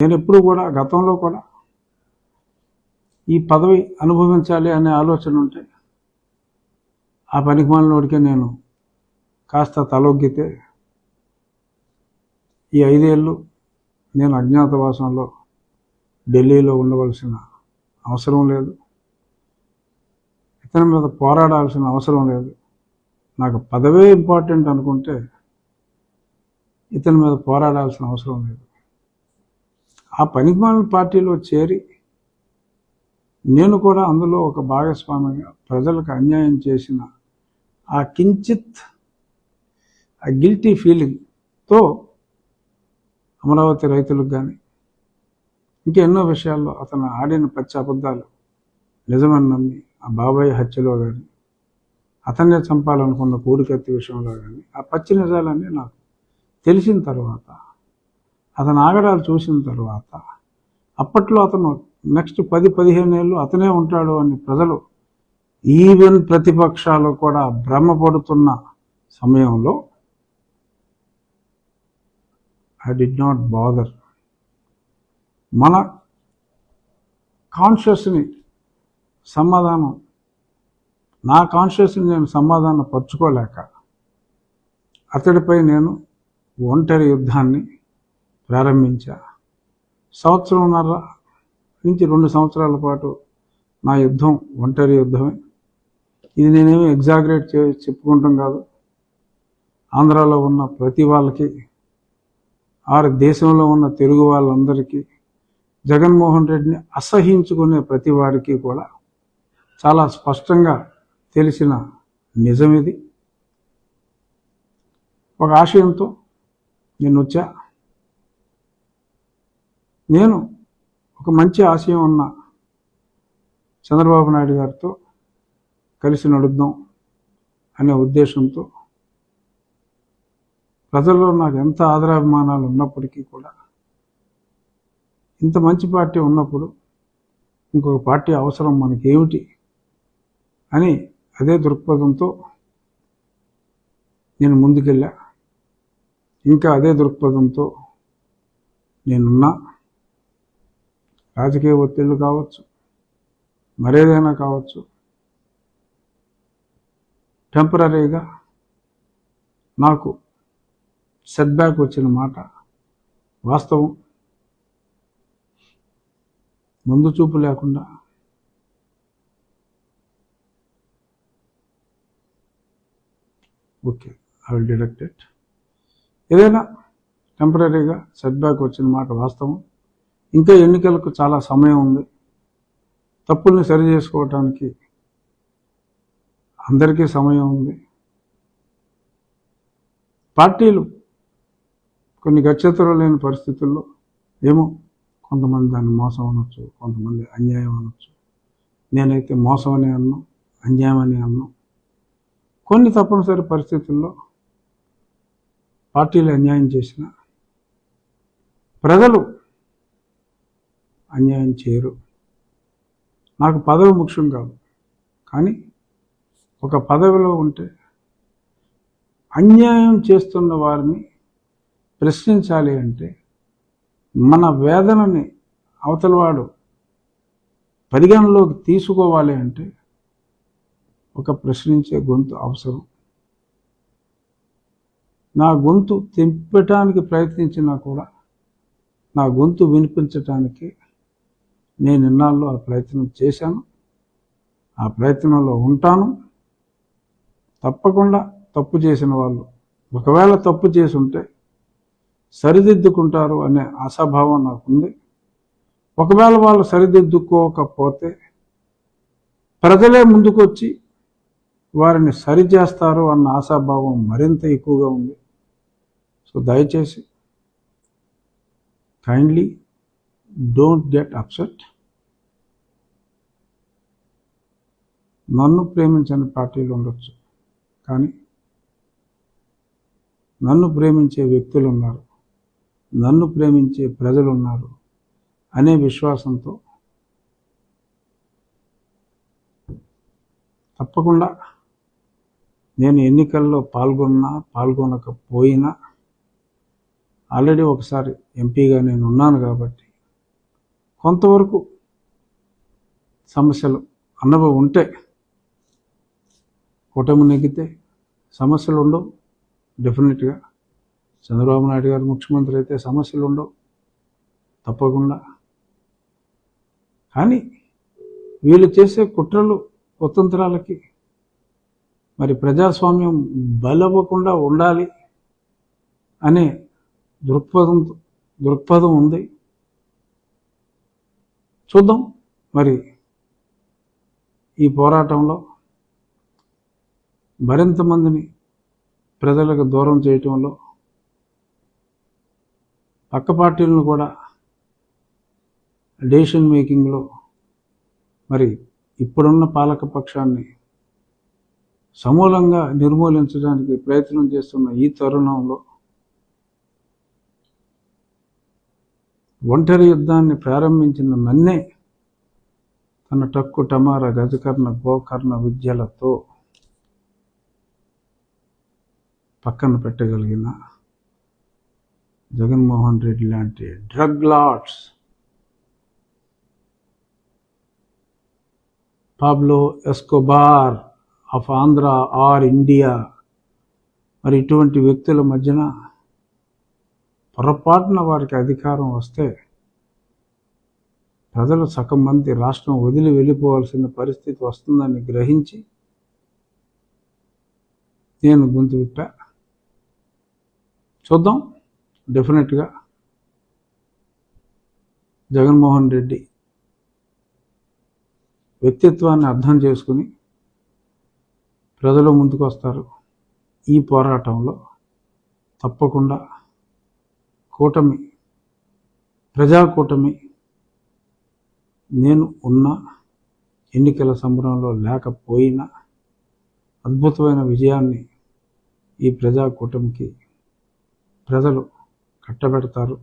నేను ఎప్పుడు కూడా గతంలో కూడా ఈ పదవి అనుభవించాలి అనే ఆలోచన ఉంటే ఆ పనికి మాలినోడికే నేను కాస్త తలొగ్గితే ఈ ఐదేళ్ళు నేను అజ్ఞాతవాసంలో ఢిల్లీలో ఉండవలసిన అవసరం లేదు. ఇతని మీద పోరాడాల్సిన అవసరం లేదు. నాకు పదవే ఇంపార్టెంట్ అనుకుంటే ఇతని మీద పోరాడాల్సిన అవసరం లేదు. ఆ పనికిమాలిన పార్టీలో చేరి నేను కూడా అందులో ఒక భాగస్వామిగా ప్రజలకు అన్యాయం చేసిన ఆ కించిత్ ఆ గిల్టీ ఫీలింగ్తో అమరావతి రైతులకు కానీ ఇంకెన్నో విషయాల్లో అతను ఆడిన పచ్చి అబద్ధాలు నిజమని నమ్మి ఆ బాబాయ్ హత్యలో కానీ అతన్నే చంపాలనుకున్న కోడికత్తి విషయంలో కానీ ఆ పచ్చి నిజాలన్నీ నాకు తెలిసిన తర్వాత అతను ఆగడాలు చూసిన తర్వాత అప్పట్లో అతను నెక్స్ట్ పది పదిహేను ఏళ్ళు అతనే ఉంటాడు అని ప్రజలు ఈవెన్ ప్రతిపక్షాలు కూడా భ్రమపడుతున్న సమయంలో ఐ డి నాట్ బాదర్ మన కాన్షియస్ని సమాధానం నా కాన్షియస్ని నేను సమాధానం పరుచుకోలేక అతడిపై నేను ఒంటరి యుద్ధాన్ని ప్రారంభించా. సంవత్సరంన్నర నుంచి రెండు సంవత్సరాల పాటు నా యుద్ధం ఒంటరి యుద్ధమే. ఇది నేనేమి ఎగ్జాగరేట్ చే చెప్పుకుంటాం కాదు. ఆంధ్రాలో ఉన్న ప్రతి వాళ్ళకి ఆరు దేశంలో ఉన్న తెలుగు వాళ్ళందరికీ జగన్మోహన్ రెడ్డిని అసహించుకునే ప్రతి వారికి కూడా చాలా స్పష్టంగా తెలిసిన నిజం ఇది. ఒక ఆశయంతో నేను వచ్చా. నేను ఒక మంచి ఆశయం ఉన్న చంద్రబాబు నాయుడు గారితో కలిసి నడుద్దాం అనే ఉద్దేశంతో ప్రజల్లో నాకు ఎంత ఆదరాభిమానాలు ఉన్నప్పటికీ కూడా ఇంత మంచి పార్టీ ఉన్నప్పుడు ఇంకొక పార్టీ అవసరం మనకి ఏమిటి అని అదే దృక్పథంతో నేను ముందుకెళ్ళా. ఇంకా అదే దృక్పథంతో నేనున్నా. రాజకీయ ఒత్తిళ్ళు కావచ్చు మరేదైనా కావచ్చు టెంపరీగా నాకు సెట్బ్యాక్ వచ్చిన మాట వాస్తవం. ముందు చూపు లేకుండా okay I will deduct it ఏదైనా టెంపరీగా సెట్బ్యాక్ వచ్చిన మాట వాస్తవం. ఇంకా ఎన్నికలకు చాలా సమయం ఉంది. తప్పుల్ని సరి చేసుకోవటానికి అందరికీ సమయం ఉంది. పార్టీలు కొన్ని గచ్చతలు లేని పరిస్థితుల్లో ఏమో కొంతమంది దాన్ని మోసం అనొచ్చు కొంతమంది అన్యాయం అనొచ్చు. నేనైతే మోసం అనే అన్నాం అన్యాయం అనే అన్నాం. కొన్ని తప్పనిసరి పరిస్థితుల్లో పార్టీలు అన్యాయం చేసిన ప్రజలు అన్యాయం చేయరు. నాకు పదవి ముఖ్యం కాదు. కానీ ఒక పదవిలో ఉంటే అన్యాయం చేస్తున్న వారిని ప్రశ్నించాలి అంటే మన వేదనని అవతలవాడు పరిగణలోకి తీసుకోవాలి అంటే ఒక ప్రశ్నించే గొంతు అవసరం. నా గొంతు తెంపటానికి ప్రయత్నించినా కూడా నా గొంతు వినిపించటానికి నేను ఇన్నాళ్ళు ఆ ప్రయత్నం చేశాను. ఆ ప్రయత్నంలో ఉంటాను. తప్పకుండా తప్పు చేసిన వాళ్ళు ఒకవేళ తప్పు చేసి ఉంటే సరిదిద్దుకుంటారు అనే ఆశాభావం నాకుంది. ఒకవేళ వాళ్ళు సరిదిద్దుకోకపోతే ప్రజలే ముందుకొచ్చి వారిని సరిచేస్తారు అన్న ఆశాభావం మరింత ఎక్కువగా ఉంది. సో దయచేసి కైండ్లీ డోంట్ గెట్ అప్సెట్ నన్ను ప్రేమించని పార్టీలు ఉండొచ్చు కానీ నన్ను ప్రేమించే వ్యక్తులు ఉన్నారు నన్ను ప్రేమించే ప్రజలు ఉన్నారు అనే విశ్వాసంతో తప్పకుండా నేను ఎన్నికల్లో పాల్గొన్నా పాల్గొనకపోయినా ఆల్రెడీ ఒకసారి ఎంపీగా నేను ఉన్నాను కాబట్టి కొంతవరకు సమస్యలు అన్నవి ఉంటే కూటమి నెగ్గితే సమస్యలు ఉండవు. డెఫినెట్గా చంద్రబాబు నాయుడు గారు ముఖ్యమంత్రి అయితే సమస్యలు ఉండవు. తప్పకుండా. కానీ వీళ్ళు చేసే కుట్రలు కుతంత్రాలకి మరి ప్రజాస్వామ్యం బలవ్వకుండా ఉండాలి అనే దృక్పథం దృక్పథం ఉంది. చూద్దాం. మరి ఈ పోరాటంలో మరింత మందిని ప్రజలకు దూరం చేయటంలో పక్క పార్టీలను కూడా డెసిషన్ మేకింగ్లో మరి ఇప్పుడున్న పాలక పక్షాన్ని సమూలంగా నిర్మూలించడానికి ప్రయత్నం చేస్తున్న ఈ తరుణంలో ఒంటరి యుద్ధాన్ని ప్రారంభించిన నన్నే తన టక్కు టమార గజకర్ణ గోకర్ణ విద్యలతో పక్కన పెట్టగలిగిన జగన్మోహన్ రెడ్డి లాంటి drug lords Pablo Escobar of Andhra or India మరి ఇటువంటి వ్యక్తుల మధ్యన పొరపాటున వారికి అధికారం వస్తే ప్రజలు సగం మంది రాష్ట్రం వదిలి వెళ్ళిపోవాల్సిన పరిస్థితి వస్తుందని గ్రహించి నేను గొంతు విప్పా. చూద్దాం. డెఫినెట్గా జగన్మోహన్ రెడ్డి వ్యక్తిత్వాన్ని అర్థం చేసుకుని ప్రజలు ముందుకు వస్తారు ఈ పోరాటంలో. తప్పకుండా కూటమి ప్రజా కూటమి నేను ఉన్న ఎన్నికల సంబరంలో లేకపోయినా అద్భుతమైన విజయాన్ని ఈ ప్రజా కూటమికి ప్రజలు కట్టబెడతారు.